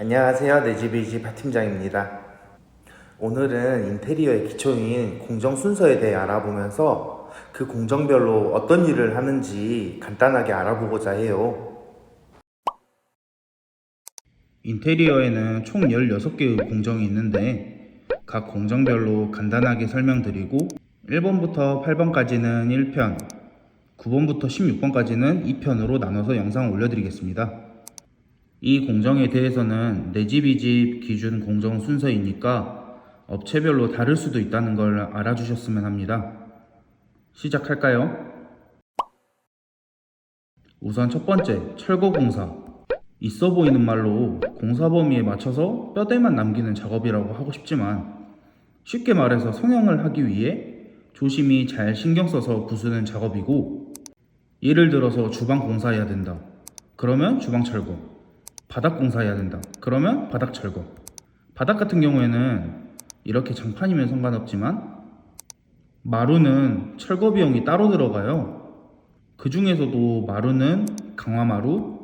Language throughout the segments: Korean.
안녕하세요. 내 집이집 박팀장입니다. 오늘은 인테리어의 기초인 공정 순서에 대해 알아보면서 그 공정별로 어떤 일을 하는지 간단하게 알아보고자 해요. 인테리어에는 총 16개의 공정이 있는데 각 공정별로 간단하게 설명드리고 1번부터 8번까지는 1편, 9번부터 16번까지는 2편으로 나눠서 영상을 올려드리겠습니다. 이 공정에 대해서는 내 집이 집 기준 공정 순서이니까 업체별로 다를 수도 있다는 걸 알아주셨으면 합니다. 시작할까요? 우선 첫 번째, 철거 공사. 있어 보이는 말로 공사 범위에 맞춰서 뼈대만 남기는 작업이라고 하고 싶지만 쉽게 말해서 성형을 하기 위해 조심히 잘 신경 써서 부수는 작업이고 예를 들어서 주방 공사해야 된다. 그러면 주방 철거. 바닥 공사해야 된다. 그러면 바닥 철거. 바닥 같은 경우에는 이렇게 장판이면 상관없지만 마루는 철거 비용이 따로 들어가요. 그 중에서도 마루는 강화마루,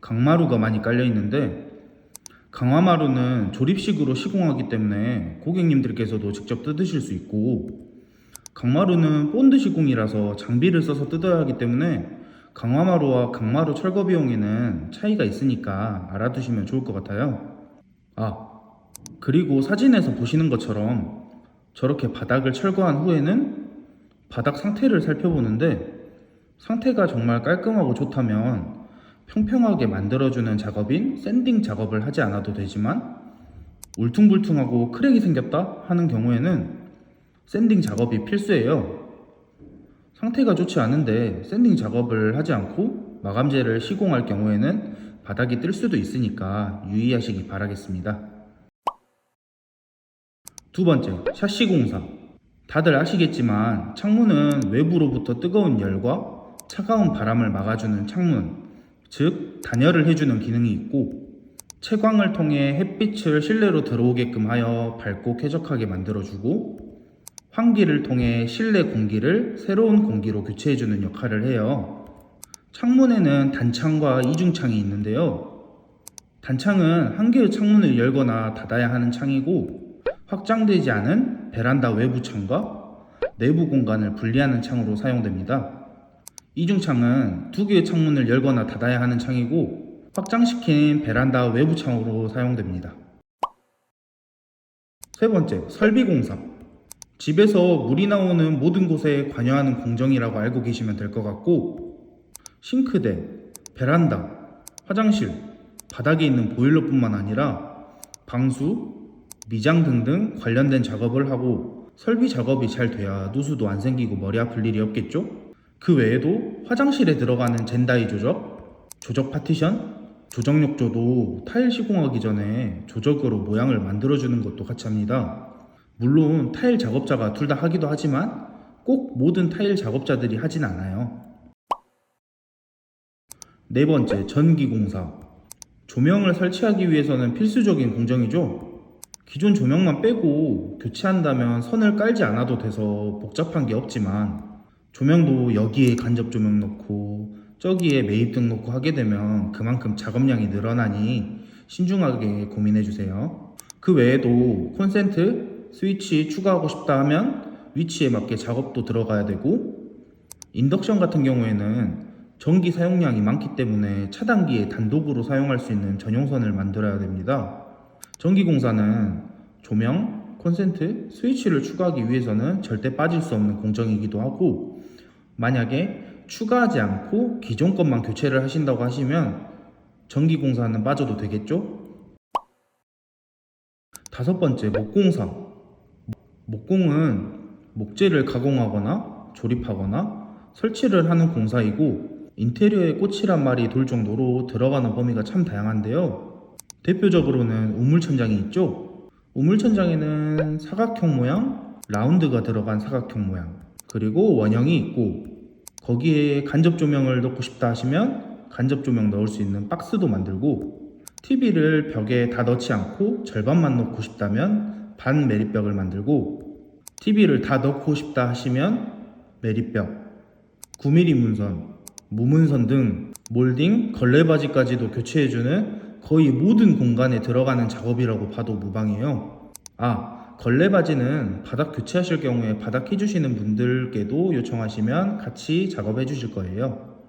강마루가 많이 깔려 있는데 강화마루는 조립식으로 시공하기 때문에 고객님들께서도 직접 뜯으실 수 있고 강마루는 본드 시공이라서 장비를 써서 뜯어야 하기 때문에 강화마루와 강마루 철거 비용에는 차이가 있으니까 알아두시면 좋을 것 같아요. 아, 그리고 사진에서 보시는 것처럼 저렇게 바닥을 철거한 후에는 바닥 상태를 살펴보는데 상태가 정말 깔끔하고 좋다면 평평하게 만들어주는 작업인 샌딩 작업을 하지 않아도 되지만 울퉁불퉁하고 크랙이 생겼다 하는 경우에는 샌딩 작업이 필수예요. 상태가 좋지 않은데 샌딩 작업을 하지 않고 마감재를 시공할 경우에는 바닥이 뜰 수도 있으니까 유의하시기 바라겠습니다. 두 번째, 샤시 공사. 다들 아시겠지만 창문은 외부로부터 뜨거운 열과 차가운 바람을 막아주는 창문, 즉 단열을 해주는 기능이 있고 채광을 통해 햇빛을 실내로 들어오게끔 하여 밝고 쾌적하게 만들어주고 환기를 통해 실내 공기를 새로운 공기로 교체해주는 역할을 해요. 창문에는 단창과 이중창이 있는데요. 단창은 한 개의 창문을 열거나 닫아야 하는 창이고 확장되지 않은 베란다 외부 창과 내부 공간을 분리하는 창으로 사용됩니다. 이중창은 두 개의 창문을 열거나 닫아야 하는 창이고 확장시킨 베란다 외부 창으로 사용됩니다. 세 번째, 설비 공사. 집에서 물이 나오는 모든 곳에 관여하는 공정이라고 알고 계시면 될 것 같고 싱크대, 베란다, 화장실, 바닥에 있는 보일러뿐만 아니라 방수, 미장 등등 관련된 작업을 하고 설비 작업이 잘 돼야 누수도 안 생기고 머리 아플 일이 없겠죠? 그 외에도 화장실에 들어가는 젠다이 조적, 조적 파티션, 조적 욕조도 타일 시공하기 전에 조적으로 모양을 만들어주는 것도 같이 합니다. 물론 타일 작업자가 둘 다 하기도 하지만 꼭 모든 타일 작업자들이 하진 않아요. 네 번째, 전기 공사. 조명을 설치하기 위해서는 필수적인 공정이죠. 기존 조명만 빼고 교체한다면 선을 깔지 않아도 돼서 복잡한 게 없지만 조명도 여기에 간접 조명 넣고 저기에 매입등 넣고 하게 되면 그만큼 작업량이 늘어나니 신중하게 고민해 주세요. 그 외에도 콘센트, 스위치 추가하고 싶다 하면 위치에 맞게 작업도 들어가야 되고 인덕션 같은 경우에는 전기 사용량이 많기 때문에 차단기에 단독으로 사용할 수 있는 전용선을 만들어야 됩니다. 전기공사는 조명, 콘센트, 스위치를 추가하기 위해서는 절대 빠질 수 없는 공정이기도 하고 만약에 추가하지 않고 기존 것만 교체를 하신다고 하시면 전기공사는 빠져도 되겠죠? 다섯 번째, 목공사. 목공은 목재를 가공하거나 조립하거나 설치를 하는 공사이고 인테리어에 꽃이란 말이 돌 정도로 들어가는 범위가 참 다양한데요. 대표적으로는 우물천장이 있죠. 우물천장에는 사각형 모양, 라운드가 들어간 사각형 모양, 그리고 원형이 있고 거기에 간접 조명을 넣고 싶다 하시면 간접 조명 넣을 수 있는 박스도 만들고 TV를 벽에 다 넣지 않고 절반만 넣고 싶다면 반 매립벽을 만들고 TV를 다 넣고 싶다 하시면 매립벽, 9mm 문선, 무문선 등 몰딩, 걸레바지까지도 교체해주는 거의 모든 공간에 들어가는 작업이라고 봐도 무방해요. 아, 걸레바지는 바닥 교체하실 경우에 바닥 해주시는 분들께도 요청하시면 같이 작업해 주실 거예요.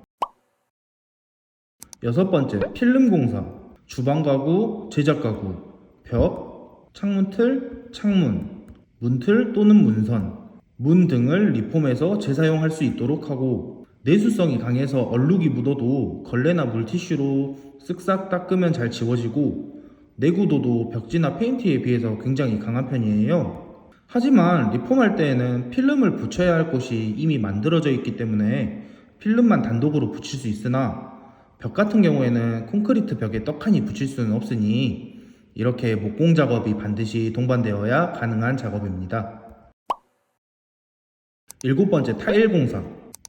여섯 번째, 필름 공사. 주방 가구, 제작 가구, 벽, 창문 틀, 창문, 문틀 또는 문선, 문 등을 리폼해서 재사용할 수 있도록 하고 내수성이 강해서 얼룩이 묻어도 걸레나 물티슈로 쓱싹 닦으면 잘 지워지고 내구도도 벽지나 페인트에 비해서 굉장히 강한 편이에요. 하지만 리폼할 때에는 필름을 붙여야 할 곳이 이미 만들어져 있기 때문에 필름만 단독으로 붙일 수 있으나 벽 같은 경우에는 콘크리트 벽에 떡하니 붙일 수는 없으니 이렇게 목공 작업이 반드시 동반되어야 가능한 작업입니다. 일곱 번째 타일 공사.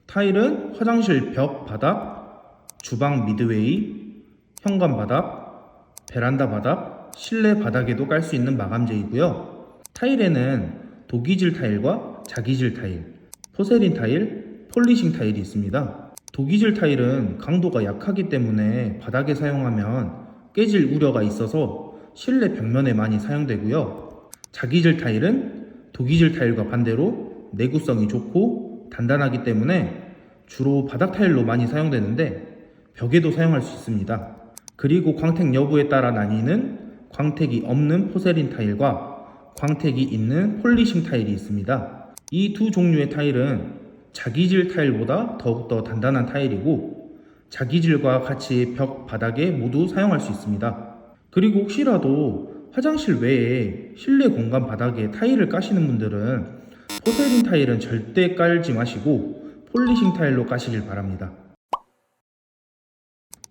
타일은 화장실 벽 바닥, 주방 미드웨이, 현관 바닥, 베란다 바닥, 실내 바닥에도 깔 수 있는 마감재이고요. 타일에는 도기질 타일과 자기질 타일, 포세린 타일, 폴리싱 타일이 있습니다. 도기질 타일은 강도가 약하기 때문에 바닥에 사용하면 깨질 우려가 있어서 실내 벽면에 많이 사용되고요. 자기질 타일은 도기질 타일과 반대로 내구성이 좋고 단단하기 때문에 주로 바닥 타일로 많이 사용되는데 벽에도 사용할 수 있습니다. 그리고 광택 여부에 따라 나뉘는 광택이 없는 포세린 타일과 광택이 있는 폴리싱 타일이 있습니다. 이 두 종류의 타일은 자기질 타일보다 더욱더 단단한 타일이고 자기질과 같이 벽 바닥에 모두 사용할 수 있습니다. 그리고 혹시라도 화장실 외에 실내 공간 바닥에 타일을 까시는 분들은 포세린 타일은 절대 깔지 마시고 폴리싱 타일로 까시길 바랍니다.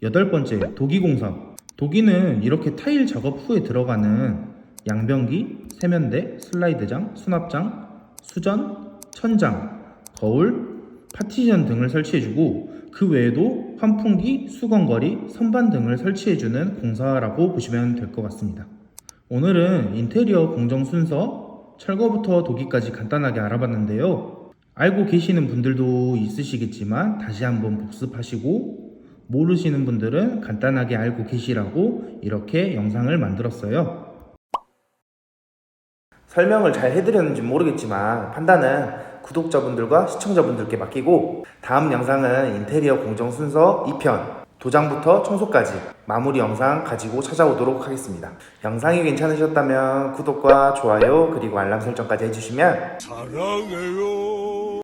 여덟 번째, 도기 공사. 도기는 이렇게 타일 작업 후에 들어가는 양변기, 세면대, 슬라이드장, 수납장, 수전, 천장, 거울, 파티션 등을 설치해주고 그 외에도 환풍기, 수건거리, 선반 등을 설치해주는 공사라고 보시면 될 것 같습니다. 오늘은 인테리어 공정 순서, 철거부터 도기까지 간단하게 알아봤는데요. 알고 계시는 분들도 있으시겠지만 다시 한번 복습하시고 모르시는 분들은 간단하게 알고 계시라고 이렇게 영상을 만들었어요. 설명을 잘 해드렸는지 모르겠지만 판단은 구독자분들과 시청자분들께 맡기고 다음 영상은 인테리어 공정 순서 2편 도장부터 청소까지 마무리 영상 가지고 찾아오도록 하겠습니다. 영상이 괜찮으셨다면 구독과 좋아요 그리고 알람 설정까지 해주시면 사랑해요.